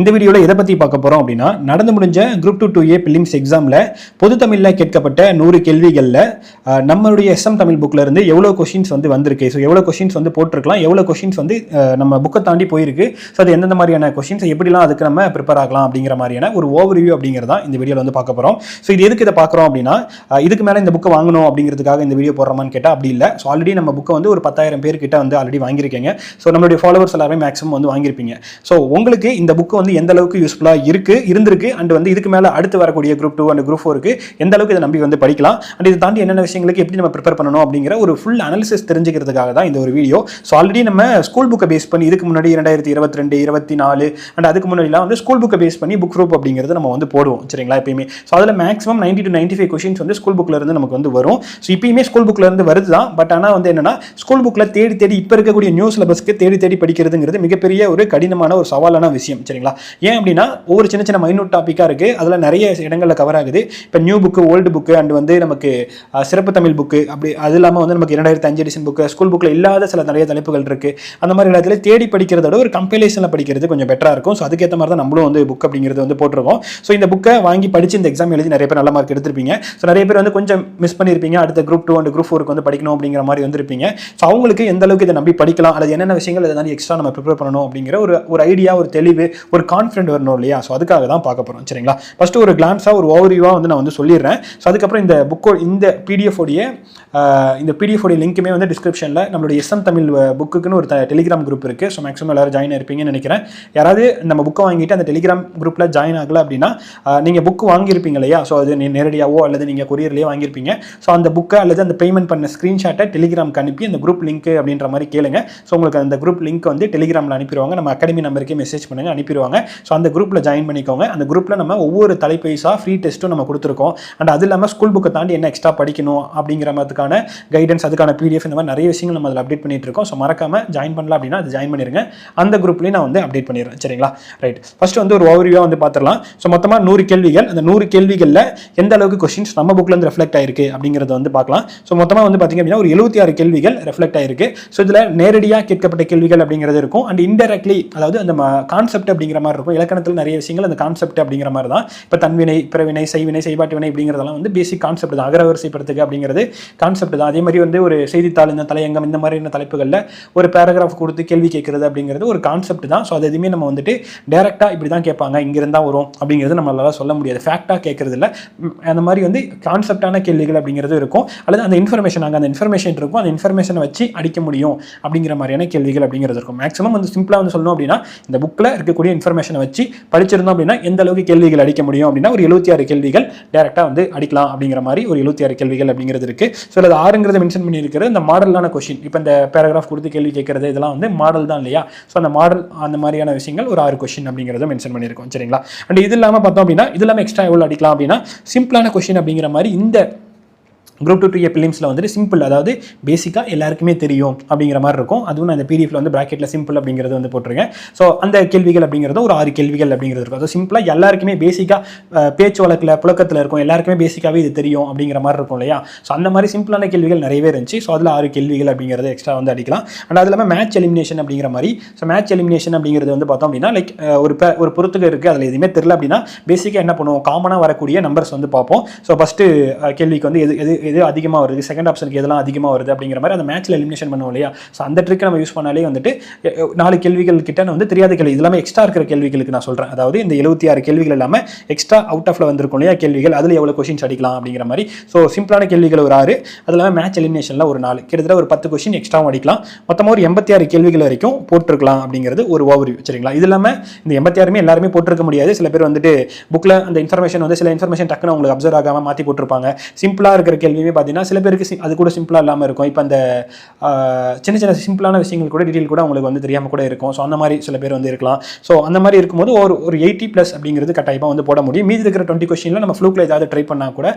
இந்த வீடியோவில் எதை பற்றி பார்க்க போகிறோம் அப்படின்னா நடந்து முடிஞ்ச group two two A prelims எக்ஸாமில் பொது தமிழில் கேட்கப்பட்ட நூறு கேள்விகளில் நம்மளுடைய எஸ்எம் தமிழ் புக்கில் இருந்து எவ்வளோ கொஷின்ஸ் வந்து வந்திருக்கு. ஸோ எவ்வளோ கொஷின்ஸ் வந்து போட்டிருக்கலாம் எவ்வளோ கொஷின்ஸ் வந்து நம்ம புக்கை தாண்டி போயிருக்கு. ஸோ அது எந்தெந்த மாதிரியான கொஷின்ஸ் எப்படிலாம் அதுக்கு நம்ம ப்ரிப்பேர் ஆகலாம் அப்படிங்கிற மாதிரியான ஒரு ஓவர் அப்படிங்கிறது அப்படிங்கிறதா இந்த வீடியோவில் வந்து பார்க்க போகிறோம் ஸோ இது எதுக்கு இதை பார்க்குறோம் அப்படின்னா இதுக்கு மேலே இந்த புக்கை வாங்கணும் அப்படிங்கிறதுக்காக இந்த வீடியோ போடுறோமான்னு கேட்டால் அப்படி இல்லை. ஸோ ஆல்ரெடி நம்ம புக்கை வந்து ஒரு பத்தாயிரம் பேர்கிட்ட வந்து ஆல்ரெடி வாங்கியிருக்கீங்க. ஸோ நம்மளுடைய ஃபாலோவர்ஸ் எல்லாருமே மேக்ஸிமம் வந்து வாங்கியிருப்பீங்க. ஸோ உங்களுக்கு இந்த புக்கு வந்து எந்த அளவுக்கு யூஸ்ஃபுல்லாக இருக்கு இருந்திருக்கு அண்ட் வந்து இதுக்கு மேலே அடுத்து வரக்கூடிய குரூப் டூ அண்ட் குரூப் ஃபோருக்கு எந்த அளவுக்கு இதை நம்பி வந்து படிக்கலாம். அண்ட் இதை தாண்டி என்னென்ன விஷயங்களுக்கு எப்படி நம்ம ப்ரிப்பேர் பண்ணணும் அப்படிங்கிற ஒரு ஃபுல் அனாலிசிஸ் தெரிஞ்சுக்கிறதுக்காக தான் இந்த ஒரு வீடியோ ஸோ ஆல்ரெடி நம்ம ஸ்கூல் புக்கை பேஸ் பண்ணி இதுக்கு முன்னாடி இரண்டாயிரத்தி இருபத்தி ரெண்டு இருபத்தி நாலு அண்ட் அதுக்கு முன்னாடிலாம் வந்து ஸ்கூல் புக்கை பேஸ் பண்ணி புக் குரூப் அப்படிங்கிறது நம்ம வந்து போடுவோம் சரிங்களா எப்பயுமே. ஸோ அதில் maximum ninety two ninety five questions வந்து ஸ்கூல் புக்கில் இருந்து நமக்கு வந்து வரும். ஸோ இப்பயுமே ஸ்கூல் புக்கில் இருந்து வருது தான் பட் ஆனால் வந்து என்னன்னா ஸ்கூல் புக்கில் தேடி தேடி இப்போ இருக்கக்கூடிய நியூ சிலபஸ்க்கு தேடி தேடி படிக்கிறதுங்கிறது மிகப்பெரிய ஒரு கடினமான ஒரு சவாலான விஷயம் சரிங்களா? ஏன் அப்படின்னா ஒவ்வொரு சின்ன சின்ன மைனூட் டாப்பிக்காக இருக்குது அதில் நிறைய இடங்களில் கவர் ஆகுது. இப்போ new book old book and வந்து நமக்கு சிறப்பு தமிழ் புக்கு அப்படி அது இல்லாமல் வந்து நமக்கு இரண்டாயிரத்தி அஞ்சு எடிஷன் புக்கு ஸ்கூல் புக்கில் இல்லாத சில நிறைய தலைப்புகள் இருக்குது அந்த மாதிரி இடத்துல தேடி படிக்கிறதோட ஒரு கம்பைலேஷனில் படிக்கிறது கொஞ்சம் பெட்டராக இருக்கும். ஸோ அதுக்கேற்ற மாதிரி தான் நம்மளும் வந்து புக் அப்படிங்கிறது வந்து போட்டிருக்கோம். ஸோ இந்த புக்கை வாங்கி படித்து இந்த எக்ஸாம் எழுதி நிறைய பேர் நல்ல மார்க் எடுத்திருப்பீங்க. ஸோ நிறைய பேர் வந்து கொஞ்சம் மிஸ் பண்ணியிருப்பீங்க அடுத்த குரூப் டூ அண்ட் குரூப் ஃபோருக்கு வந்து படிக்கணும் அப்படிங்கிற மாதிரி வந்திருப்பீங்க. ஸோ அவங்களுக்கு எந்த அளவுக்கு இதை நம்பி படிக்கலாம்? அல்லது என்னென்ன விஷயங்கள் இதை எக்ஸ்ட்ரா நம்ம ப்ரிப்பேர் பண்ணணும் அப்படிங்கிற ஒரு ஒரு ஐடியா ஒரு தெளிவு ஒரு கான்ஃபிடென்ட் வரணும் இல்லையா? ஸோ அதுக்காக தான் பார்க்க போகிறோம் சரிங்களா? ஃபஸ்ட்டு ஒரு கிளான்ஸாக ஒரு ஓவரியூவாக வந்து நான் வந்து சொல்லிடுறேன். ஸோ அதுக்கப்புறம் இந்த புக்கோ இந்த பிடிஎஃப் உடைய இந்த பிடிஎஃப் உடைய லிங்க்குமே வந்து டிஸ்கிரிப்ஷனில் நம்மளுடைய எஸ்எம் தமிழ் புக்குக்குன்னு ஒரு டெலிகிராம் குரூப் இருக்குது ஸோ மேக்ஸிமம் எல்லாரும் ஜாயின் இருப்பீங்கன்னு நினைக்கிறேன். யாராவது நம்ம புக்கை வாங்கிட்டு அந்த டெலிகிராம் குரூப்பில் ஜாயின் ஆகலை அப்படின்னா நீங்கள் புக் வாங்கியிருப்பீங்க இல்லையா? ஸோ அது நீ அல்லது நீங்கள் கொரியர்லேயே வாங்கியிருப்பீங்க. ஸோ அந்த புக்கை அல்லது அந்த பேமெண்ட் பண்ண ஸ்க்ரீன்ஷாட்டை டெலிகிராம்க்கு அனுப்பி அந்த குரூப் லிங்க் அப்படின்ற மாதிரி கேளுங்க. ஸோ உங்களுக்கு அந்த குரூப் லிங்க் வந்து டெலிகிராமில் அனுப்பிடுவாங்க. நம்ம அகாடமி நம்பருக்கே மெசேஜ் பண்ணுங்க அனுப்பிடுவாங்க. ஸோ அந்த குரூப்பில் ஜாயின் பண்ணிக்கோங்க. அந்த குரூப்பில் நம்ம ஒவ்வொரு தலைப்பு ஃப்ரீ டெஸ்ட்டும் நம்ம கொடுத்துருக்கோம். அண்ட் அது இல்லாமல் ஸ்கூல் புக்கை தாண்டி என்ன எக்ஸ்ட்ரா படிக்கணும் அப்படிங்கிற மாதிரிக்கான கைடன்ஸ் அதுக்கான பிடிஎஃப் இந்த மாதிரி நிறைய விஷயங்கள் நம்ம அதில் அப்டேட் பண்ணிட்டு இருக்கோம். ஸோ மறக்காமல் ஜாயின் பண்ணலாம் அப்படின்னா அது ஜாயின் பண்ணிருங்க. அந்த குரூப்லேயும் நான் வந்து அப்டேட் பண்ணிடுறேன். சரிங்களா? ரைட் ஃபர்ஸ்ட் வந்து ஒரு ஓவர்வியூவாக வந்து பார்த்துடலாம். ஸோ மொத்தமாக நூறு கேள்விகள். அந்த நூறு கேள்விகளில் எந்த அளவுக்கு கொஸ்டின்ஸ் நம்ம புக்கில் இருந்து ரெஃப்ளெக்ட் ஆயிருக்கு அப்படிங்கிறத வந்து பார்க்கலாம். ஸோ மொத்தமாக வந்து பார்த்தீங்க அப்படின்னா ஒரு எழுபத்தி ஆறு கேள்விகள் ரெஃப்ளெக்ட் ஆயிருக்கு. ஸோ இதில் நேரடியாக கேட்கப்பட்ட கேள்விகள் அப்படிங்கிறது இருக்கும். அண்ட் இன்டெரக்ட்லி அதாவது அந்த கான்செப்ட் அப்படிங்கிற மாதிரி இருக்கும். இலக்கணத்தில் நிறைய விஷயங்கள் அந்த கான்செப்ட் அப்படிங்கிற மாதிரி தான். இப்போ தன்வினை பிறவினை செய்வினை செய்பாட்டு வினை அப்படிங்கிறதெல்லாம் வந்து பேசிக் கான்செப்ட் தான். அகரவரிசைப்படுத்துக்கு அப்படிங்கிறது கான்செப்ட் தான். அதே மாதிரி வந்து ஒரு செய்தித்தாள் இந்த தலையங்கம் இந்த மாதிரியான தலைப்புகளில் ஒரு பேராகிராஃப் கொடுத்து கேள்வி கேட்கறது அப்படிங்கிறது ஒரு கான்செப்ட் தான். ஸோ அது எதுவுமே நம்ம வந்துட்டு டேரெக்டாக இப்படி தான் கேட்பாங்க. இங்கிருந்தா வரும் அப்படிங்கிறது நம்மளால சொல்ல முடியாது. ஃபேக்டாக கேட்கறது இல்லை. அந்த மாதிரி வந்து கான்செப்டான கேள்விகள் அப்படிங்கிறது இருக்கும். அல்லது அந்த இன்ஃபர்மேஷன் அங்கே அந்த இன்ஃபர்மேஷன் இருக்கும். அந்த இன்ஃபர்மேஷனை வச்சு அடிக்க முடியும் அப்படிங்கிற மாதிரியான கேள்விகள் அப்படிங்கிறது இருக்கும். மேக்ஸிமம் வந்து சிம்பிளாக வந்து சொல்லணும் அப்படின்னா இந்த புக்கில் இருக்கக்கூடிய இன்ஃபர்மேஷனை வச்சு படிச்சிருந்தோம் அப்படின்னா எந்த அளவுக்கு கேள்விகள் அடிக்க முடியும் அப்படின்னா ஒரு எழுபத்தி ஆறு கேள்விகள் டேரெக்டாக வந்து அடிக்கலாம் அப்படிங்கிற மாதிரி ஒரு எழுபத்தி ஆறு கேள்விகள் அப்படிங்கிறது இருக்கு. ஸோ அது ஆறுங்கிறத மென்ஷன் பண்ணியிருக்கிற இந்த மாடலான கொஷின் இப்போ இந்த பேராகிராஃப் கொடுத்து கேள்வி கேட்கறது இதெல்லாம் வந்து மாடல் தான் இல்லையா? ஸோ அந்த மாடல் அந்த மாதிரியான விஷயங்கள் ஒரு ஆறு கொஷின் அப்படிங்கிறத மென்ஷன் பண்ணியிருக்கோம். சரிங்களா? அண்ட் இது இல்லாமல் பார்த்தோம் அப்படின்னா இது இல்லாமல் எக்ஸ்ட்ரா எவ்வளோ அடிக்கலாம் அப்படின்னா சிம்பிளான கொஷின் அப்படிங்கிற மாதிரி இந்த குரூப் டூ டூ ஏ பிலிம்ஸில் வந்துட்டு சிம்பிள் அதாவது பேசிக்காக எல்லாருக்குமே தெரியும் அப்படிங்கிற மாதிரி இருக்கும். அதுவும் நான் இந்த பிடிஎஃப்ல வந்து ப்ராக்கெட்டில் சிம்பிள் அப்படிங்கிறது வந்து போட்டிருக்கேன். ஸோ அந்த கேள்விகள் அப்படிங்கிறது ஒரு ஆறு கேள்விகள் அப்படிங்கிறது இருக்கும். அது சிம்பிளாக எல்லாருக்குமே பேசிக்காக பேச்சு வழக்கில் புழக்கத்தில் இருக்கும். எல்லாருக்குமே பேசிக்காகவே இது தெரியும் அப்படிங்கிற மாதிரி இருக்கும் இல்லையா? ஸோ அந்த மாதிரி சிம்பிளான கேள்விகள் நிறையவே இருந்துச்சு. ஸோ அதில் ஆறு கேள்விகள் அப்படிங்கிறது எக்ஸ்ட்ரா வந்து அடிக்கலாம். அண்ட் அது இல்லாமல் மேட்ச் எலிமினேஷன் அப்படிங்கிற மாதிரி ஸோ மேட்ச் எலிமினேஷன் அப்படிங்கிறது வந்து பார்த்தோம் அப்படின்னா லைக் ஒரு ஒரு பொறுத்துக்கு இருக்குது அதில் எதுவுமே தெரியல அப்படின்னா பேசிக்காக என்ன பண்ணுவோம்? காமனாக வரக்கூடிய நம்பர்ஸ் வந்து பார்ப்போம். ஸோ ஃபஸ்ட்டு கேள்விக்கு வந்து எது எது இது அதிகமாக வருது. செகண்ட் ஆப்ஷனுக்கு எதெல்லாம் அதிகமாக வருது அப்படிங்கிற மாதிரி அந்த மேட்ச்சில் எலிமினேஷன் பண்ணுவோம் இல்லையா? ஸோ அந்த ட்ரிக்கை நம்ம யூஸ் பண்ணாலே வந்துட்டு நாலு கேள்விகள் கிட்ட வந்து தெரியாத கேள்வி எல்லாமே எக்ஸ்ட்ரா இருக்கிற கேள்விகளுக்கு நான் சொல்கிறேன் அதாவது இந்த எழுபத்தி ஆறு கேள்விகள் இல்லாமல் எக்ஸ்ட்ரா அவுட் ஆஃப்ல வந்திருக்கும் இல்லையா கேள்விகள் அதில் எவ்வளோ கொஷின்ஸ் அடிக்கலாம் அப்படிங்கிற மாதிரி. ஸோ சிம்பிளான கேள்விகள் ஒரு ஆறு அது இல்லாமல் மேட்ச் எலிமினேஷனில் ஒரு நாலு. கிட்டத்தட்ட ஒரு பத்து கொஷின் எக்ஸ்ட்ராவும் அடிக்கலாம். மொத்தமாக ஒரு எண்பத்தி ஆறு கேள்விகள் வரைக்கும் போட்டிருக்கலாம் அப்படிங்கிறது ஒரு ஓவர் சரிங்களா? இது இல்லாமல் இந்த எண்பத்தி ஆறுமே எல்லாருமே போட்டிருக்க முடியாது. சில பேர் வந்துட்டு புக்கில் அந்த இன்ஃபர்மேஷன் வந்து சில இன்ஃபர்மேஷன் டக்குன்னு உங்களுக்கு அப்சர்வ் ஆகாமல் மாற்றி போட்டிருப்பாங்க. சிம்பிளாக இருக்கிற கேள்வி கேள்வியுமே பார்த்தீங்கன்னா சில பேருக்கு அது கூட சிம்பிளாக இல்லாமல் இருக்கும். இப்போ அந்த சின்ன சின்ன சிம்பிளான விஷயங்கள் கூட டீட்டெயில் கூட உங்களுக்கு வந்து தெரியாமல் கூட இருக்கும். ஸோ அந்த மாதிரி சில பேர் வந்து இருக்கலாம். ஸோ அந்த மாதிரி இருக்கும்போது ஒரு ஒரு எயிட்டி ப்ளஸ் அப்படிங்கிறது கட்டாயமாக வந்து போட முடியும். மீதி இருக்கிற டுவெண்ட்டி கொஷினில் நம்ம ஃப்ளூக்கில் ஏதாவது ட்ரை பண்ணால் கூட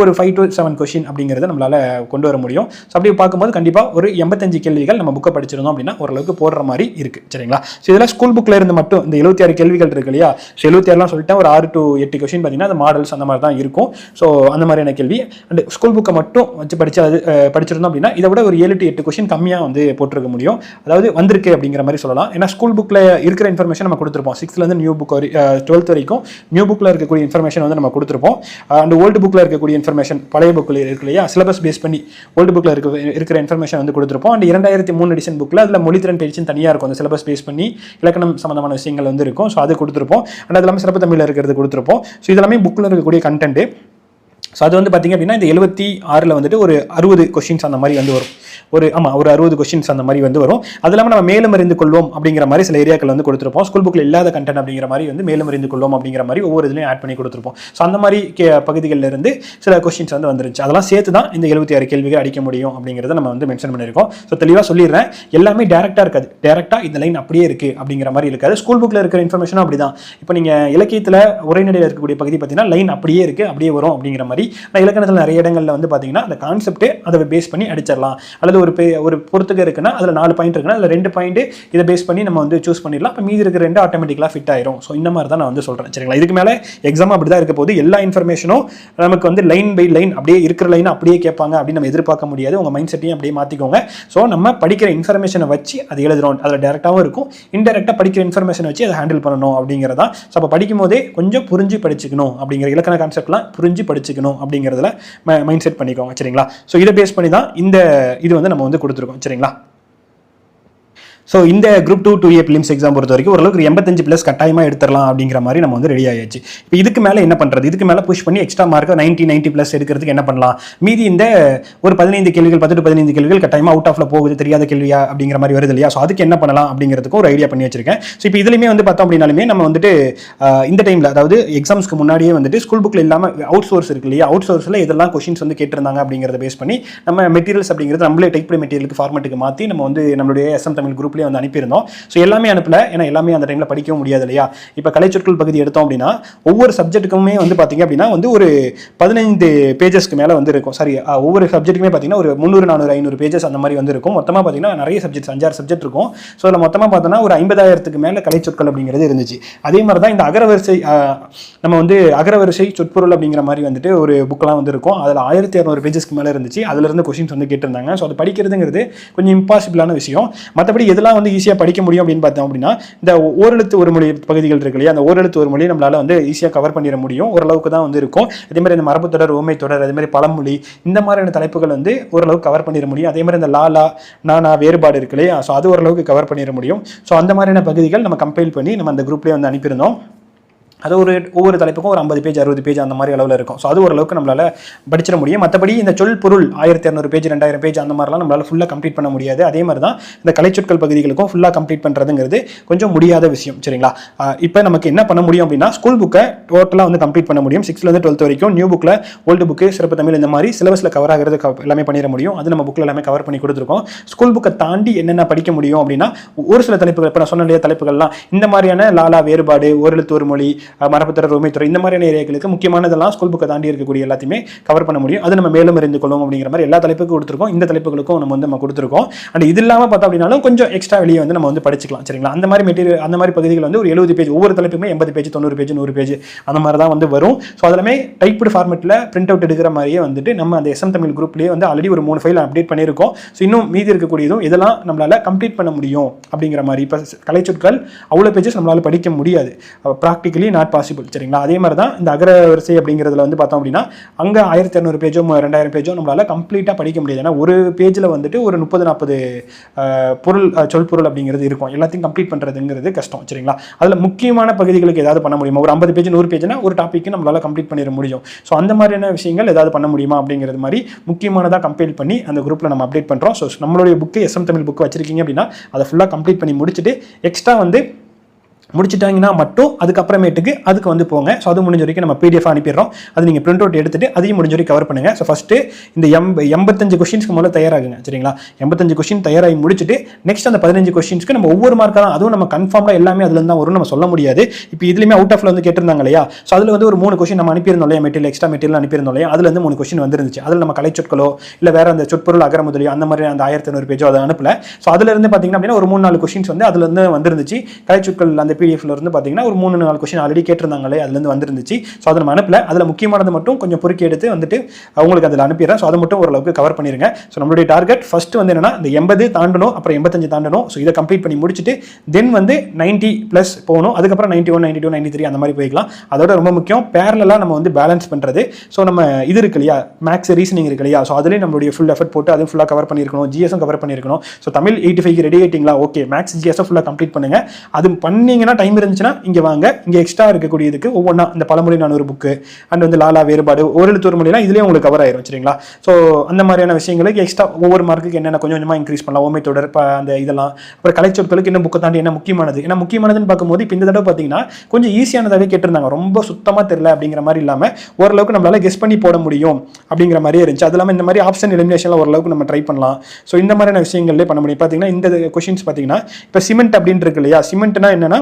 ஒரு ஃபைவ் டு செவன் கொஷின் அப்படிங்கிறத நம்மளால் கொண்டு வர முடியும். ஸோ அப்படி பார்க்கும்போது கண்டிப்பாக ஒரு எண்பத்தஞ்சு கேள்விகள் நம்ம புக்கை படிச்சிருந்தோம் அப்படின்னா ஓரளவுக்கு போடுற மாதிரி இருக்குது சரிங்களா? ஸோ இதெல்லாம் ஸ்கூல் புக்கில் இருந்து மட்டும் இந்த எழுபத்தி ஆறு கேள்விகள் இருக்கு இல்லையா? ஸோ எழுபத்தி ஆறுலாம் சொல்லிட்டேன். ஒரு ஆறு டு எட்டு கொஷின் பார்த்தீங்கன்னா அந்த மாடல்ஸ் அந்த மாதிரி தான் இருக்கும். ஸோ அந்த மாதிரியான கேள்வி. அண்ட் ஸ்கூல் புக்கை மட்டும் வச்சு படிச்சு அது படிச்சிருந்தோம் அப்படின்னா இதை விட ஒரு ஏழு டு எட்டு கொஸ்டின் கம்மியாக வந்து போட்டிருக்க முடியும். அதாவது வந்திருக்கு அப்படிங்கிற மாதிரி சொல்லலாம். ஏன்னா ஸ்கூல் புக்கில் இருக்கிற இன்ஃபர்மேஷன் நம்ம கொடுத்துருப்போம். சிக்ஸ்த்லேருந்து நியூ புக் வரை டுவெல்த் வரைக்கும் நியூ புக்கில் இருக்கக்கூடிய இன்ஃபர்மேஷன் வந்து நம்ம கொடுத்துருப்போம். அண்ட் ஓல்டு புக்கில் இருக்கக்கூடிய இன்ஃபர்மேஷன் பழைய புக்கில் இருக்கு இல்லையா? சிலபஸ் பேஸ் பண்ணி ஓல்டு புக்கில் இருக்க இருக்கிற இன்ஃபர்மேஷன் வந்து கொடுத்துருப்போம். அண்ட் இரண்டாயிரத்தி மூணு எடிஷன் புக்கில் அதில் மொழித்திறன் பயிற்சின்னு தனியாக இருக்கும். அந்த சிலபஸ் பேஸ் பண்ணி இலக்கணம் சம்மந்தமான விஷயங்கள் வந்து இருக்கும். ஸோ அது கொடுத்துருப்போம். அண்ட் அது இல்லாமல் சிறப்பு தமிழில் இருக்கிறது கொடுத்துருப்போம். ஸோ இதெல்லாமே புக்கில் இருக்கக்கூடிய கண்டென்ட் ஸோ அது வந்து பார்த்திங்க அப்படின்னா இந்த எழுபத்தி ஆறில் வந்துட்டு ஒரு அறுபது கொஷின்ஸ் அந்த மாதிரி வந்து வரும். ஒரு ஆமாம் ஒரு அறுபது கொஷின்ஸ் அந்த மாதிரி வந்து வரும். அது இல்லாமல் நம்ம மேலும் அறிந்து கொள்வோம் அப்படிங்கிற மாதிரி சில ஏரியாக்கள் வந்து கொடுத்துருப்போம். ஸ்கூல் புக்கில் இல்லாத கண்டென்ட் அப்படிங்கிற மாதிரி வந்து மேலும் அறிந்து கொள்வோம் அப்படிங்கிற மாதிரி ஒவ்வொரு இதுலையும் ஆட் பண்ணி கொடுத்துருப்போம். ஸோ அந்த மாதிரி கே பகுதிகளில் இருந்து சில கொஷின்ஸ் வந்து வந்துருச்சு. அதெல்லாம் சேர்த்து தான் இந்த எழுபத்தி ஆறு கேள்விகள் அடிக்க முடியும் அப்படிங்கிறத நம்ம வந்து மென்ஷன் பண்ணியிருக்கோம். ஸோ தெளிவாக சொல்லிடுறேன். எல்லாமே டேரெக்டாக இருக்காது. டேரெக்டாக இந்த லைன் அப்படியே இருக்குது அப்படிங்கிற மாதிரி இருக்காது. ஸ்கூல் புக்கில் இருக்கிற இன்ஃபர்மேஷனும் அப்படி தான் இப்போ நீங்கள் இலக்கியத்தில் உரைநடையில் இருக்கக்கூடிய பகுதி பார்த்தீங்கன்னா லைன் அப்படியே இருக்குது அப்படியே வரும் அப்படிங்கிற மாதிரி நான் இலக்கணத்தில் நிறைய இடங்களில் வந்து பார்த்தீங்கன்னா அந்த கான்செப்ட்டே அதை பேஸ் பண்ணி அடிச்சிடலாம். அல்லது ஒரு ஒரு பொறுத்துக்கு இருக்குன்னா அதில் நாலு பாயிண்ட் இருக்குன்னா அதில் ரெண்டு பாயிண்ட் இதை பேஸ் பண்ணி நம்ம வந்து சூஸ் பண்ணிடலாம். இப்போ மீதி இருக்கிற ரெண்டு ஆட்டோமேட்டிக்கலாக ஃபிட் ஆயிரும். ஸோ இந்த மாதிரி தான் நான் வந்து சொல்கிறேன் சரிங்களா? இதுக்கு மேலே எக்ஸாம் அப்படி தான் இருக்க போது எல்லா இன்ஃபர்மேஷனும் நமக்கு வந்து லைன் பை லைன் அப்படியே இருக்கிற லைன் அப்படியே கேட்பாங்க அப்படின்னு நம்ம எதிர்பார்க்க முடியாது. உங்கள் மைண்ட் செட்டையும் அப்படியே மாற்றிக்கோங்க ஸோ நம்ம படிக்கிற இன்ஃபர்மேஷனை வச்சு அது எழுதுறோம். அதில் டேரெக்டாகவும் இருக்கும். இன்டெரக்டாக படிக்கிற இன்ஃபர்மேஷனை வச்சு அதை ஹேண்டில் பண்ணணும் அப்படிங்கிறதா ஸோ அப்போ படிக்கும் போதே கொஞ்சம் புரிஞ்சு படிச்சுக்கணும் அப்படிங்கிற இலக்கண கான்செப்ட்லாம் புரிஞ்சு படிச்சுக்கணும். அப்படிங்கிறதுல மைண்ட் செட் பண்ணிக்கோங்க சரிங்களா? ஸோ இதை பேஸ் பண்ணி தான் இந்த இது வந்து நம்ம வந்து கொடுத்துருக்கோம் சரிங்களா? ஸோ இந்த group two two A prelims exam பொறுத்த வரைக்கும் ஓரளவுக்கு எண்பத்தஞ்சு ப்ளஸ் கட்டாயமாக எடுத்துடலாம் அப்படிங்கிற மாதிரி நம்ம வந்து ரெடி ஆயாச்சு. இப்போ இதுக்கு மேலே என்ன பண்ணுறது இதுக்கு மேலே புஷ் பண்ணி extra mark ninety ninety plus எடுக்கிறதுக்கு என்ன பண்ணலாம்? மீதி இந்த ஒரு பதினைந்து கேள்விகள் பத்து பதினைந்து கேள்விகள் கட்டாயமாக அவுட் ஆஃப்ல போகுது தெரியாத கேள்வியா அப்படிங்கிற மாதிரி வருது இல்லையா? ஸோ அதுக்கு என்ன பண்ணலாம் அப்படிங்கிறதுக்கு ஒரு ஐடியா பண்ணி வச்சிருக்கேன். ஸோ இப்போ இதுலையுமே வந்து பார்த்தோம் அப்படின்னாலுமே நம்ம வந்துட்டு இந்த டைமில் அதாவது எக்ஸாம்ஸ்க்கு முன்னாடியே வந்துட்டு ஸ்கூல் புக்கில் இல்லாமல் அவுட் சோர்ஸ் இருக்கு இல்லையா? அவுட் சோர்ஸில் இதெல்லாம் கொஷின்ஸ் வந்து கேட்டிருந்தாங்க அப்படிங்கிறத பேஸ் பண்ணி நம்ம மெட்டீரியல்ஸ் அப்படிங்கிறது நம்மளே டைப் மெட்டீரியலுக்கு ஃபார்மெட்டுக்கு மாற்றி நம்ம வந்து நம்மளுடைய எஸ்எம் தமிழ் குரூப் குரூப்லேயே வந்து அனுப்பியிருந்தோம். ஸோ எல்லாமே அனுப்பல ஏன்னா எல்லாமே அந்த டைமில் படிக்கவும் முடியாது இல்லையா? இப்போ கலைச்சொற்கள் பகுதி எடுத்தோம் அப்படின்னா ஒவ்வொரு சப்ஜெக்ட்டுக்குமே வந்து பார்த்தீங்க அப்படின்னா வந்து ஒரு பதினைந்து பேஜஸ்க்கு மேலே வந்து இருக்கும். சாரி ஒவ்வொரு சப்ஜெக்ட்டுமே பார்த்தீங்கன்னா ஒரு முந்நூறு நானூறு ஐநூறு பேஜஸ் அந்த மாதிரி வந்து இருக்கும். மொத்தமாக பார்த்தீங்கன்னா நிறைய சப்ஜெக்ட்ஸ் அஞ்சாறு சப்ஜெக்ட் இருக்கும். ஸோ அதில் மொத்தமாக பார்த்தோன்னா ஒரு ஐம்பதாயிரத்துக்கு மேலே கலைச்சொற்கள் அப்படிங்கிறது இருந்துச்சு. அதே மாதிரி தான் இந்த அகரவரிசை நம்ம வந்து அகரவரிசை சொற்பொருள் அப்படிங்கிற மாதிரி வந்துட்டு ஒரு புக்கெலாம் வந்து இருக்கும். அதில் ஆயிரத்தி இரநூறு பேஜஸ்க்கு மேலே இருந்துச்சு. அதுல இருந்து கொஷின்ஸ் வந்து கேட்டிருந்தாங்க. ஸோ அது படிக்கிறதுங்கிறது கொஞ்சம் இம்பாசிபிளான விஷயம். மற்றபடி எதில் எதெல்லாம் வந்து ஈஸியாக படிக்க முடியும் அப்படின்னு பார்த்தோம் அப்படின்னா இந்த ஓரெழுத்து ஒரு மொழி பகுதிகள் இருக்கு இல்லையா அந்த ஓரெழுத்து ஒரு மொழி நம்மளால் வந்து ஈஸியாக கவர் பண்ணிட முடியும். ஓரளவுக்கு தான் வந்து இருக்கும். அதே மாதிரி இந்த மரபு தொடர் ஊமை தொடர் அதே மாதிரி பழமொழி இந்த மாதிரியான தலைப்புகள் வந்து ஓரளவுக்கு கவர் பண்ணிட முடியும். அதே மாதிரி இந்த லாலா நானா வேறுபாடு இருக்கு இல்லையா ஸோ அது ஓரளவுக்கு கவர் பண்ணிட முடியும். ஸோ அந்த மாதிரியான பகுதிகள் நம்ம கம்பைல் பண்ணி நம்ம அந்த குரூப்லேயே வந்து அனுப்பியிருந்தோம். அது ஒரு ஒவ்வொரு தலைப்புக்கும் ஒரு ஐம்பது பேஜ் அறுபது பேஜ் அந்த மாதிரி அளவில் இருக்கும். ஸோ அது ஓரளவுக்கு நம்மளால் படிச்சிட முடியும். மற்றபடி இந்த சொல் பொருள் ஆயிரத்தி இரநூறு பேஜ் ரெண்டாயிரம் பேஜ் அந்த மாதிரிலாம் நம்மளால ஃபுல்லாக கம்ப்ளீட் பண்ண முடியாது. அதே மாதிரி தான் இந்த கலைச்சொற்கள் பகுதிகளுக்கும் ஃபுல்லாக கம்ப்ளீட் பண்ணுறதுங்கிறது கொஞ்சம் முடியாத விஷயம் சரிங்களா? இப்போ நமக்கு என்ன பண்ண முடியும் அப்படின்னா ஸ்கூல் புக்கை டோட்டலாக வந்து கம்ப்ளீட் பண்ண முடியும். சிக்ஸ்த்லேருந்து டுவெல்த் வரைக்கும் நியூ புக்கில் ஓல்டு புக்கு சிறப்பு தமிழ் இந்த மாதிரி சிலபஸில் கவர் ஆகிறது எல்லாமே பண்ணிட முடியும். அது நம்ம புக்கில் எல்லாமே கவர் பண்ணி கொடுத்துருக்கோம். ஸ்கூல் புக்கை தாண்டி என்னென்ன படிக்க முடியும் அப்படின்னா ஒரு சில தலைப்புகள் இப்போ நான் சொன்ன தலைப்புகள்லாம். இந்த மாதிரியான லாலா வேறுபாடு ஓரெழுத்து ஒரு மொழி மரபுத்திர உரிமைத்துறை இந்த மாதிரியான ஏரியாக்களுக்கு முக்கியமானதெல்லாம் ஸ்கூல் புக்கை தாண்டி இருக்கக்கூடிய எல்லாத்தையுமே கவர் பண்ண முடியும். அது நம்ம மேலும் அறிந்து கொள்ளும் அப்படிங்கிற மாதிரி எல்லா தலைப்புக்கும் கொடுத்துருக்கோம். இந்த தலைப்புகளுக்கும் நம்ம வந்து நம்ம கொடுத்துருக்கோம். அண்ட் இது இல்லாமல் பார்த்தோம் அப்படின்னாலும் கொஞ்சம் எக்ஸ்ட்ரா வெளியே வந்து நம்ம வந்து படிச்சுக்கலாம் சரிங்களா? அந்த மாதிரி மெட்டீரியல் அந்த மாதிரி பகுதிகள் வந்து ஒரு எழுபது பேஜ் ஒவ்வொரு தலைப்புமே எண்பது பேஜ் தொண்ணூறு பேஜ் நூறு பேஜ் அந்த மாதிரி தான் வந்து வரும். ஸோ அதெல்லாமே டைப்டு ஃபார்மெட்டில் பிரிண்ட் அவுட் எடுக்கிற மாதிரியே வந்துட்டு நம்ம அந்த எஸ்எம் தமிழ் குரூப்லேயே வந்து ஆல்ரெடி ஒரு மூணு ஃபைல் அப்டேட் பண்ணியிருக்கோம். ஸோ இன்னும் மீதி இருக்கக்கூடியதும் இதெல்லாம் நம்மளால் கம்ப்ளீட் பண்ண முடியும் அப்படிங்கிற மாதிரி. இப்போ கலைச்சொற்கள் அவ்வளோ பேஜஸ் நம்மளால படிக்க முடியாது. ப்ராக்டிக்கலி நாட் பாசிபிள் சரிங்களா? அதே மாதிரி தான் இந்த அகர வரிசை அப்படிங்கிறதுல வந்து பார்த்தோம் அப்படின்னா அங்கே ஆயிரத்தி இரநூறு பேஜோ ரெண்டாயிரம் பேஜோ நம்மளால் கம்ப்ளீட்டாக படிக்க முடியாது. ஏன்னா ஒரு பேஜில் வந்துட்டு ஒரு முப்பது நாற்பது பொருள் சொல்பொருள் சொல் பொருள் அப்படிங்கிறது இருக்கும். எல்லாத்தையும் கம்ப்ளீட் பண்ணுறதுங்கிறது கஷ்டம் சரிங்களா? அதில் முக்கியமான பகுதிகளுக்கு ஏதாவது பண்ண முடியுமா? ஒரு ஐம்பது பேஜ் நூறு பேஜ்னா ஒரு டாப்பிக்கு நம்மளால் கம்ப்ளீட் பண்ணிட முடியும். ஸோ அந்த மாதிரியான விஷயங்கள் ஏதாவது பண்ண முடியுமா அப்படிங்கிறது மாதிரி முக்கியமானதாக கம்பைல் பண்ணி அந்த குரூப்பில் நம்ம அப்டேட் பண்ணுறோம் ஸோ நம்மளுடைய புக்கு எஸ்எம் தமிழ் புக்கு வச்சிருக்கீங்க அப்படின்னா அதை ஃபுல்லாக கம்ப்ளீட் பண்ணி முடிச்சுட்டு எக்ஸ்ட்ரா வந்து முடிச்சிட்டாங்கன்னா மட்டும் அதுக்கப்புறமேட்டுக்கு அதுக்கு வந்து போங்க. ஸோ அது முடிஞ்ச வரைக்கும் நம்ம பிடிஎஃப் அனுப்பிடுறோம். அது நீங்கள் பிரிண்ட் அவுட் எடுத்துட்டு அதையும் முடிஞ்ச வரைக்கும் கவர் பண்ணுங்கள் ஸோ ஃபஸ்ட்டு இந்த எம்ப எண்பத்தஞ்சு கொஷின்ஸ்க்கு முதல்ல தயாராகுங்க. சரிங்களா? எண்பத்தஞ்சு கொஷின் தயாராகி முடிச்சுட்டு நெக்ஸ்ட் அந்த பதினஞ்சு கொஷின்ஸ்க்கு நம்ம ஒவ்வொரு மார்க்காக தான் அதுவும் நம்ம கன்ஃபார்மாக எல்லாமே அதுல தான் வரும் நம்ம சொல்ல முடியாது. இப்போ இதுலையுமே அவுட் ஆஃப்ல வந்து கேட்டிருந்தாங்க இல்லையா? ஸோ அதில் வந்து ஒரு மூணு கொஷின் நம்ம அனுப்பியிருந்தோம் இல்லையா? மெட்டீரியல் எக்ஸ்ட்ரா மெட்டீரியல் அனுப்பியிருந்தோம் இல்லையா? அதுல இருந்து மூணு கொஷின் வந்துருந்துச்சு. அதில் நம்ம கலைச்சொற்களோ இல்லை வேறு அந்த சொற்பொருள் அகர முதலியோ அந்த மாதிரி அந்த ஆயிரத்தி ஐநூறு பேஜோ அதை அனுப்பல. ஸோ அதுலேருந்து பார்த்தீங்கன்னா அப்படின்னா ஒரு மூணு நாலு கொஷின்ஸ் வந்து அதுலேருந்து இருந்து வந்துருந்துச்சு. கலைச்சொற்கள் அந்த பிடிஎஃப்ல இருந்து பார்த்தீங்கன்னா ஒரு மூணு நாலு கொஸ்டின் ஆல்ரெடி கேட்டிருந்தாங்களே அதுலேருந்து வந்துருந்துச்சு. ஸோ அதை நம்ம அனுப்பல. அதில் முக்கியமானது மட்டும் கொஞ்சம் பொறுக்கி எடுத்து வந்துட்டு உங்களுக்கு அதில் அனுப்பிடுறேன். ஸோ அதை மட்டும் ஓரளவுக்கு கவர் பண்ணிருங்க. ஸோ நம்மளுடைய டார்கெட் ஃபர்ஸ்ட் வந்து என்னன்னா இந்த எண்பது தாண்டணும் அப்புறம் எண்பத்தஞ்சு தாண்டணும். ஸோ இதை கம்ப்ளீட் பண்ணி முடிச்சுட்டு தென் வந்து நைன்ட்டி ப்ளஸ் போகணும். அதுக்கப்புறம் ninety one ninety two ninety three அந்த மாதிரி போய்க்கலாம். அதோட ரொம்ப முக்கியம் பேரலாக நம்ம வந்து பேலன்ஸ் பண்ணுறது ஸோ நம்ம இது இருக்கு இல்லையா? மேக்ஸ் ரீசனிங் இருக்கு இல்லையா? ஸோ அதுலேயும் நம்மளுடைய ஃபுல் எஃபர்ட் போட்டு அதுவும் ஃபுல்லாக கவர் பண்ணியிருக்கணும் ஜிஎஸும் கவர் பண்ணியிருக்கணும் so Tamil eighty five ready ஆயிட்டீங்களா? ஓகே மேக்ஸ் ஜிஎஸும் ஃபுல்லாக கம்ப்ளீட் பண்ணுங்க. அது பண்ணீங்கன்னா டைம் இருந்துச்சுன்னா இங்கே வாங்க. இங்கே எக்ஸ்ட்ரா இருக்கக்கூடியதுக்கு ஒவ்வொன்றா இந்த பழமொழி நானூறு புக்கு அண்ட் வந்து லாலா வேறுபாடு ஒரு எழுத்து ஒரு மொழிலாம் இதுலேயே உங்களுக்கு கவர் ஆயிரும் சரிங்களா? ஸோ அந்த மாதிரியான விஷயங்களுக்கு எக்ஸ்ட்ரா ஒவ்வொரு மார்க்குக்கு என்னென்ன கொஞ்சம் கொஞ்சமாக இன்க்ரீஸ் பண்ணலாம். ஓமை தொடர் இப்போ அந்த இதெல்லாம். அப்புறம் கலைச்சொற்களுக்கு என்ன புக்கை தாண்டி என்ன முக்கியமானது? ஏன்னா முக்கியமானதுன்னு பார்க்கும்போது இப்போ இந்த தடவை பார்த்தீங்கன்னா கொஞ்சம் ஈஸியானதாகவே கேட்டிருந்தாங்க. ரொம்ப சுத்தமாக தெரியல அப்படிங்கிற மாதிரி இல்லாமல் ஓரளவுக்கு நம்மளால கெஸ் பண்ணி போட முடியும் அப்படிங்கிற மாதிரியே இருந்துச்சு. அது இல்லாமல் இந்த மாதிரி ஆப்ஷன் எலிமினேஷனில் ஓரளவுக்கு நம்ம ட்ரை பண்ணலாம். ஸோ இந்த மாதிரியான விஷயங்கள்லேயே பண்ண முடியும். பார்த்தீங்கன்னா இந்த கொஷின்ஸ் பார்த்தீங்கன்னா இப்போ சிமெண்ட் அப்படின்ட்டு இருக்கு இல்லையா? சிமெண்ட்னா என்னன்னா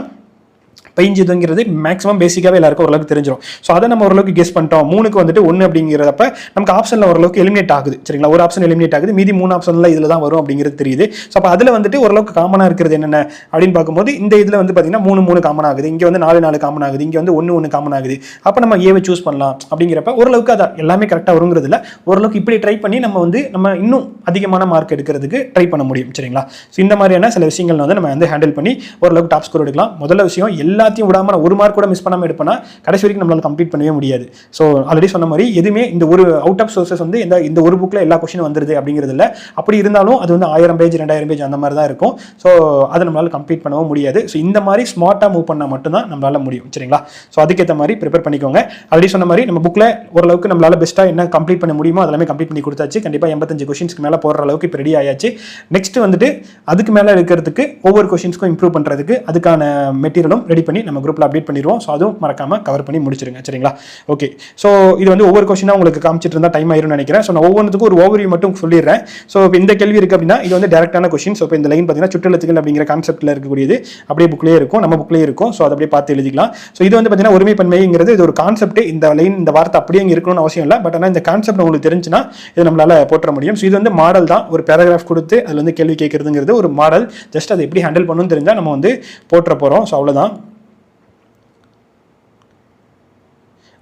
பெய்ஞ்சுதுங்கிறது மேக்ஸிமம் பேசிக்காகவே எல்லாருக்கும் ஓரளவுக்கு தெரிஞ்சிடும் ஸோ அதை நம்ம ஓரளவுக்கு கெஸ் பண்ணிட்டோம். மூணுக்கு வந்துட்டு ஒன்று அப்படிங்கிறப்ப நமக்கு ஆப்ஷனில் ஓரளவுக்கு எலிமினேட் ஆகுது. சரிங்களா? ஒரு ஆப்ஷன் எலிமினேட் ஆகுது. மீதி மூணு ஆப்ஷனில் இதில் தான் வரும் அப்படிங்கிறது தெரியுது. ஸோ அப்போ அதில் வந்துட்டு ஓரளவுக்கு காமனாக இருக்கிறது என்னென்ன அப்படின்னு பார்க்கும்போது இந்த இதில் வந்து பார்த்தீங்கன்னா மூணு மூணு காமன் ஆகுது. இங்கே வந்து நாலு நாலு காமன் ஆகுது. இங்கே வந்து ஒன்று ஒன்று காமன் ஆகுது. அப்போ நம்ம ஏவை சூஸ் பண்ணலாம் அப்படிங்கிறப்ப ஓரளவுக்கு அதை எல்லாமே கரெக்டாக வருங்கிறது இல்லை. ஓரளவுக்கு இப்படி ட்ரை பண்ணி நம்ம வந்து நம்ம இன்னும் அதிகமான மார்க் எடுக்கிறதுக்கு ட்ரை பண்ண முடியும். சரிங்களா? ஸோ இந்த மாதிரியான சில விஷயங்கள் வந்து நம்ம வந்து ஹேண்டில் பண்ணி ஓரளவுக்கு டாப் ஸ்கோர் எடுக்கலாம். முதல்ல விஷயம் எல்லா எல்லாத்தையும் விடாமல் நான் ஒரு மார்க் கூட மிஸ் பண்ணாமல் எடுப்பேன்னா கடைசி வரைக்கும் நம்மளால கம்ப்ளீட் பண்ணவே முடியாது. ஸோ ஆல்ரெடி சொன்ன மாதிரி எதுவுமே இந்த ஒரு அவுட் ஆஃப் சோர்சஸ் வந்து இந்த இந்த ஒரு புக்கில் எல்லா கொஸ்டினும் வந்துருது அப்படிங்கிறது இல்லை. அப்படி இருந்தாலும் அது வந்து ஆயிரம் பேஜ் ரெண்டாயிரம் பேஜ் அந்த மாதிரி தான் இருக்கும். ஸோ அதை நம்மளால் கம்ப்ளீட் பண்ணவும் முடியாது. ஸோ இந்த மாதிரி ஸ்மார்ட்டாக மூவ் பண்ணால் மட்டும்தான் நம்மளால முடியும். சரிங்களா? ஸோ அதுக்கேற்ற மாதிரி ப்ரிப்பேர் பண்ணிக்கோங்க. ஆல்ரெடி சொன்ன மாதிரி நம்ம புக்கில் ஓரளவுக்கு நம்மளால் பெஸ்ட்டாக என்ன கம்ப்ளீட் பண்ண முடியுமோ அதெல்லாமே கம்ப்ளீட் பண்ணி கொடுத்தாச்சு. கண்டிப்பாக எண்பத்தஞ்சு கொஷின்ஸ்க்கு மேலே போடுற அளவுக்கு இப்போ ரெடி ஆயாச்சு. நெக்ஸ்ட் வந்துட்டு அதுக்கு மேலே இருக்கிறதுக்கு ஒவ்வொரு கொஷின்ஸ்க்கும் இம்ப்ரூவ் பண்ணுறதுக்கு அதுக்கான மெட்டீரியலும் ரெடி பண்ணி நம்ம குரூப்பில் அப்டேட் பண்ணிடுவோம். ஸோ அதுவும் மறக்காமல் கவர் பண்ணி முடிச்சிருங்க. சரிங்களா? ஓகே ஸோ இது வந்து ஒவ்வொரு கொஸ்டினாக உங்களுக்கு காமிச்சிட்டு இருந்தால் டைம் ஆயிரும்னு நினைக்கிறேன். ஸோ நான் ஒவ்வொன்றுக்கும் ஒரு ஓவரியூ மட்டும் சொல்லிடுறேன். ஸோ இப்போ இந்த கேள்வி இருக்குது அப்படின்னா இது வந்து டேரக்டான கொஸ்டின் ஸோ இப்போ இந்த லைன் பார்த்தீங்கன்னா சுற்றெழுத்துக்கள் அப்படிங்கிற கான்செப்ட்டில் இருக்கக்கூடியது. அப்படியே புக்லேயே இருக்கும். நம்ம புக்லேயே இருக்கும். ஸோ அதை அப்படியே பார்த்து எழுதிக்கலாம். ஸோ இது வந்து பார்த்தீங்கன்னா ஒருமைப்பன்மைங்கிறது இது ஒரு கான்செப்ட் இந்த லைன் இந்த வார்த்தை அப்படியே இங்கே இருக்கணும்னு அவசியம் இல்லை. பட் ஆனால் இந்த கான்செப்ட் உங்களுக்கு தெரிஞ்சுன்னா இது நம்மளால் போட்டுற முடியும். ஸோ இது வந்து மாடல் தான். ஒரு பேராகிராஃப் கொடுத்து அதில் வந்து கேள்வி கேட்குறதுங்கிறது ஒரு மாடல் ஜஸ்ட் அதை எப்படி ஹேண்டில் பண்ணணும்னு தெரிஞ்சால் நம்ம வந்து போட்டுற போகிறோம் ஸோ அவ்வளோதான்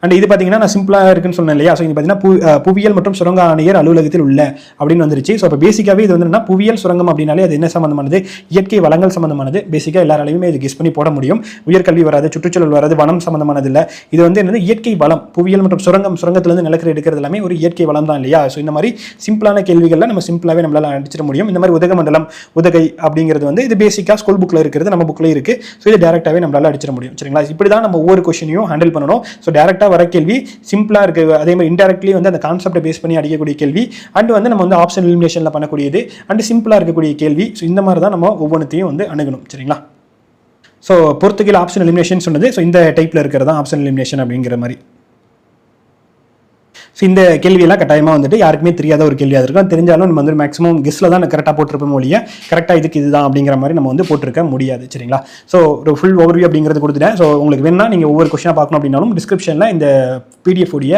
அண்ட் இது பார்த்தீங்கன்னா நான் சிம்பிளாக இருக்குன்னு சொன்னேன் இல்லையா? ஸோ இது பார்த்தீங்கன்னா பு- புவியியல் மற்றும் சுரங்க ஆணையர் அலுவலகத்தில் உள்ள அப்படின்னு வந்துருச்சு. ஸோ இப்போ பேசிக்காகவே இது வந்து என்னன்னா புவியியல் சுரங்கம் அப்படின்னாலே அது என்ன சம்மந்தமானது இயற்கை வளங்கள் சம்மந்தமானது பேசிக்காக எல்லாராலையுமே இது கெஸ் பண்ணி போட முடியும். உயர்கல்வி வராது சுற்றுச்சூழல் வராது வனம் சம்மந்தமானது இல்லை. இது வந்து என்னது? இயற்கை வளம். புவியியல் மற்றும் சுரங்கம் சுரங்கத்திலிருந்து நிலக்கரி எடுக்கிறது எல்லாமே ஒரு இயற்கை வளம் தான் இல்லையா? ஸோ இந்த மாதிரி சிம்பிளான கேள்விகளில் நம்ம சிம்பிளாகவே நம்மளால் அடிச்சிட முடியும். இந்த மாதிரி உதகமண்டலம் உதகை அப்படிங்கிறது வந்து இது பேசிக்காக ஸ்கூல் புக்கில் இருக்கிறது நம்ம புக்கில் இருக்குது ஸோ இது டேரெக்டாகவே நம்மளால் அடிச்சிட முடியும். சரிங்களா? இப்படி தான் நம்ம ஒவ்வொரு கொஷினையும் ஹேண்டில் பண்ணணும். ஸோ டேரெக்டாக வர கேள்வி சிம்பிளாக இருக்க அதே மாதிரி இன்டெரக்ட்லி வந்து அந்த கான்செப்டை பேஸ் பண்ணி அடிக்கக்கூடிய கேள்வி அண்ட் வந்து நம்ம வந்து ஆப்ஷன் எலிமினேஷனில் பண்ணக்கூடியது அண்ட் சிம்பிளாக இருக்கக்கூடிய கேள்வி. ஸோ இந்த மாதிரி தான் நம்ம ஒவ்வொன்றத்தையும் வந்து அணுகணும் சரிங்களா? ஸோ பொறுத்துக்கில் ஆப்ஷன் எலிமினேஷன் சொன்னது ஸோ இந்த டைப்பில் இருக்கிறது தான் ஆப்ஷன் எலிமினேஷன் அப்படிங்கிற மாதிரி. ஸோ இந்த கேள்வியெல்லாம் கட்டாயமாக வந்துட்டு யாருக்குமே தெரியாத ஒரு கேள்வியாக இருக்கும். தெரிஞ்சாலும் நம்ம வந்து மேக்ஸிமம் கெஸ்ட்டில் தான் கரெக்டாக போட்டிருப்போம் ஒழிய கரெக்டாக இதுக்கு இதுதான் அப்படிங்கிற மாதிரி நம்ம வந்து போட்டிருக்க முடியாது சரிங்களா? ஸோ ஒரு ஃபுல் ஓவர்வியூ அப்படிங்கிறது கொடுத்துட்டேன். ஸோ உங்களுக்கு வேணா நீங்கள் ஒவ்வொரு கொஸ்டினாக பார்க்கணும் அப்படின்னாலும் டிஸ்கிரிப்ஷனில் இந்த பிடிஎஃப் உடைய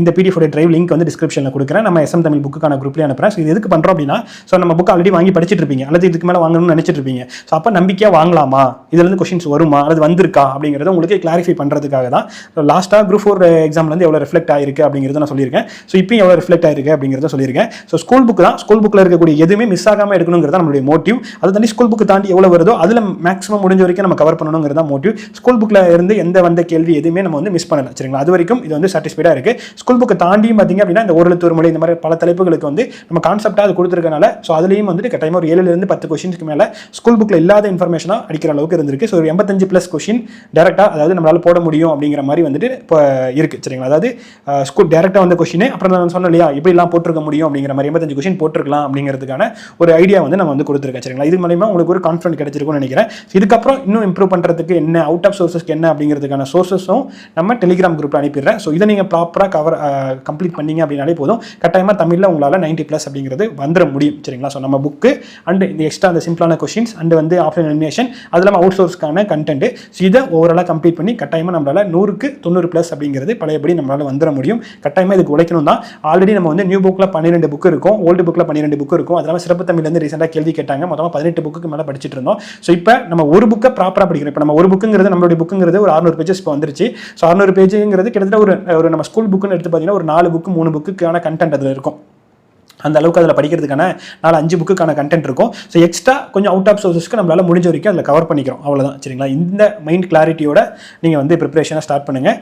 இந்த பிடிஎஃப் உடைய ட்ரைவ் லிங்க் வந்து டிஸ்கிரிப்ஷனில் கொடுக்குறேன். நம்ம எஸ்எம் தமிழ் புக்குக்கான குரூப்லேயே அனுப்புகிறேன் ஸோ இது எதுக்கு பண்ணுறோம் அப்படின்னா ஸோ நம்ம புக் ஆல்ரெடி வாங்கி படிச்சுட்டு இருப்பீங்க. அல்லது இதுக்கு மேலே வாங்கணும்னு நினச்சிட்டு இருப்பீங்க. ஸோ அப்போ நம்பிக்கையாக வாங்கலாமா? இதுலேருந்து கொஸ்டின்ஸ் வருமா? அல்லது வந்திருக்கா? அப்படிங்கிறத உங்களுக்கு கிளாரிஃபை பண்ணுறதுக்காக தான். லாஸ்ட்டாக குரூப் ஃபோர் எக்ஸாம்லேருந்து எவ்வளோ ரிஃப்ளெக்ட் ஆயிருக்கு அப்படிங்கிறத நான் சொல்லியிருக்கேன். ஸோ இப்பயும் எவ்வளோ ரிஃப்ளெக்ட் ஆயிருக்கு அப்படிங்கிறத சொல்லியிருக்கேன். ஸோ ஸ்கூல் புக் தான். ஸ்கூல் புக்கில் இருக்கக்கூடிய எதுவுமே மிஸ் ஆகாமல் எடுக்கணுங்கிறது நம்மளுடைய மோட்டிவ் அதை தாண்டி ஸ்கூல் புக்கு தாண்டி எவ்வளோ வருதோ அதில் மேக்ஸிமம் முடிஞ்ச வரைக்கும் நம்ம கவர் பண்ணணுங்கிறது மோட்டிவ் ஸ்கூல் புக்கில் இருந்து எந்த வந்த கேள்வி எதுவுமே நம்ம வந்து மிஸ் பண்ணல. சரிங்களா? அது வரைக்கும் இது வந்து சாட்டிஸ்ஃபைடாக இருக்குது ஸ்கூல் புக்கு தாண்டியும் பார்த்திங்க அப்படின்னா இந்த ஒரு ஒரு மொழி இந்த மாதிரி பல தலைப்புகளுக்கு வந்து நம்ம கான்செப்டாக அது கொடுத்துருக்கனால ஸோ அதுலேயும் வந்துட்டு கட்டாயமாக ஒரு ஏழுலேருந்து பத்து கொஷின்ஸ்க்கு மேலே ஸ்கூல் புக்கில் இல்லாத இன்ஃபர்மேஷனாக அடிக்கிற அளவுக்கு இருந்திருக்கு. ஸோ ஒரு எண்பத்தஞ்சு ப்ளஸ் கொஷின் டேரெக்டாக அதாவது நம்மளால் போட முடியும் அப்படிங்கிற மாதிரி வந்துட்டு இப்போ இருக்குது சரிங்களா? அதாவது ஸ்கூல் டேரெக்டாக வந்த கொஷின் அப்புறம் நான் சொன்னேன் இல்லையா இப்படிலாம் போட்டிருக்க முடியும் அப்படிங்கிற மாதிரி எண்பத்தஞ்சு கொஷின் போட்டிருக்கலாம் அப்படிங்கிறதுக்கான ஒரு ஐடியா வந்து நம்ம வந்து கொடுத்துருக்கேன். சரிங்களா? இது மூலயமா உங்களுக்கு ஒரு கான்ஃபிடன்ட் கிடைச்சிருக்கும்னு நினைக்கிறேன். இதுக்கப்புறம் இன்னும் இம்ப்ரூவ் பண்ணுறதுக்கு என்ன அவுட் ஆஃப் சோர்ஸஸ்க்கு என்ன அப்படிங்கிறதுக்கான சோர்சஸும் நம்ம டெலிகிராம் குரூப்பில் அனுப்பிடுறேன். ஸோ இதை நீங்கள் ப்ராப்பராக கவர் கம்ப்ளீட் பண்ணீங்க அப்படின்னாலே போதும். கட்டாயமாக தமிழில் உங்களால் 90 ப்ளஸ் அப்படிங்கிறது வந்துட முடியும். சரிங்களா? ஸோ நம்ம புக்கு அண்ட் இந்த எக்ஸ்ட்ரா அந்த சிம்பிளான கொஷின்ஸ் அண்ட் வந்து ஆப்ஷன் எலிமினேஷன் அது இல்லாமல் அவுட் சோர்ஸ்க்கான கண்டென்ட் ஸோ இதை ஓவராலாக கம்ப்ளீட் பண்ணி கட்டாயமாக நம்மளால் நூறுக்கு தொண்ணூறு ப்ளஸ் அப்படிங்கிறது பழையபடி நம்மளால் வந்துட முடியும். கட்டாயமாக இதுக்கு உழைக்கணும் தான் ஆல்ரெடி நம்ம வந்து நியூ புக்கில் பன்னிரெண்டு புக் இருக்கும். ஓல்டு புக்கில் பன்னிரெண்டு புக் இருக்கும். அதனால சிறப்பு தமிழ்லேருந்து ரீசெண்டாக கேள்வி கேட்டாங்க. மொத்தமாக பதினெட்டு புக்கு மேலே படிச்சுட்டு இருந்தோம். ஸோ இப்போ நம்ம ஒரு புக்கை ப்ராப்பராக படிக்கிறோம். இப்போ நம்ம ஒரு புக்குங்கிறது நம்மளுடைய புக்குங்கிறது ஒரு அறுநூறு பேஜஸ் இப்போ வந்துருச்சு. ஸோ அறுநூறு பேஜுங்கிறது கிட்டத்தட்ட ஒரு ஒரு நம்ம ஸ்கூல் புக்குன்னு எடுத்து பார்த்தீங்கன்னா ஒரு நாலு புக்கு மூணு புக்குக்கான கண்டென்ட் அதில் இருக்கும். அந்த அளவுக்கு அதில் படிக்கிறதுக்கான நாலு அஞ்சு புக்குக்கான கண்டென்ட் இருக்கும். ஸோ எக்ஸ்ட்ரா கொஞ்சம் அவுட் ஆஃப் சோர்ஸஸ்க்கு நம்மளால் முடிஞ்ச வரைக்கும் அதில் கவர் பண்ணிக்கிறோம். அவ்வளோதான் சரிங்களா? இந்த மைண்ட் கிளாரிட்டியோட நீங்கள் வந்து ப்ரிப்பரேஷனை ஸ்டார்ட் பண்ணுங்கள்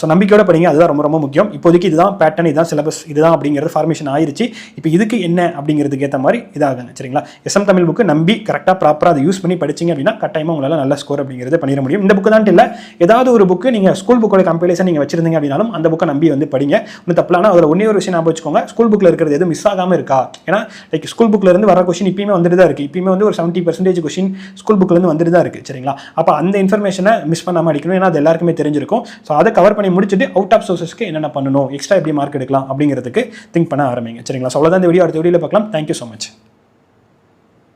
ஸோ நம்பிக்கையோட படிங்க. அதுதான் ரொம்ப ரொம்ப முக்கியம். இப்போதைக்கு இதுதான் பேட்டர்ன் இதுதான் சிலபஸ் இதுதான் அப்படிங்கிறது ஃபார்மேஷன் ஆயிருச்சு. இப்போ இதுக்கு என்ன அப்படிங்கிறதுக்கு ஏற்ற மாதிரி இதாகுங்க. சரிங்களா? எஸ்எம் தமிழ் புக்கு நம்பி கரெக்டாக ப்ராப்பராக அதை யூஸ் பண்ணி படிச்சிங்க அப்படின்னா கட்டாயமாக உங்களால் நல்ல ஸ்கோர் அப்படிங்கிறது பண்ணிட முடியும். இந்த புக்கு தான் இல்லை. ஏதாவது ஒரு புக்கு நீங்கள் ஸ்கூல் புக்கோட கம்பெனிலேஷன் நீங்கள் வச்சிருந்தீங்க அப்படின்னாலும் அந்த புக்கை நம்பி வந்து படிங்க. ஒன்றும் தப்பிலான அதில் ஒன்றே ஒரு விஷயம் ஞாபகம் வச்சுக்கோங்க. ஸ்கூல் புக்கில் இருக்கிறது எதுவும் மிஸ் ஆகாமல் இருக்கா? ஏன்னா லைக் ஸ்கூல் புக்லேருந்து வர கொஷின் இப்பயுமே வந்துட்டு தான் இருக்குது இப்பயுமே வந்து ஒரு செவன்ட்டி பர்சன்டேஜ் கொஷின் ஸ்கூல் புக்லேருந்து வந்துட்டு தான் இருக்குது சரிங்களா? அப்போ அந்த இன்ஃபர்மேஷனை மிஸ் பண்ணாமல் அடிக்கணும். ஏன்னா அது எல்லாருக்குமே தெரிஞ்சிருக்கும். ஸோ அதை கவர் பண்ணி முடிச்சுட்டு அவுட் ஆஃப் சோர்சஸ்க்கு என்னென்ன பண்ணணும்? எக்ஸ்ட்ரா எப்படி மார்க் எடுக்கலாம் அப்படிங்கிறதுக்கு திங்க் பண்ண ஆரம்பிங்க. சரிங்களா? ஸோ அவ்வளோதான் இந்த வீடியோ அடுத்த வீடியோவில் பார்க்கலாம். Thank you so much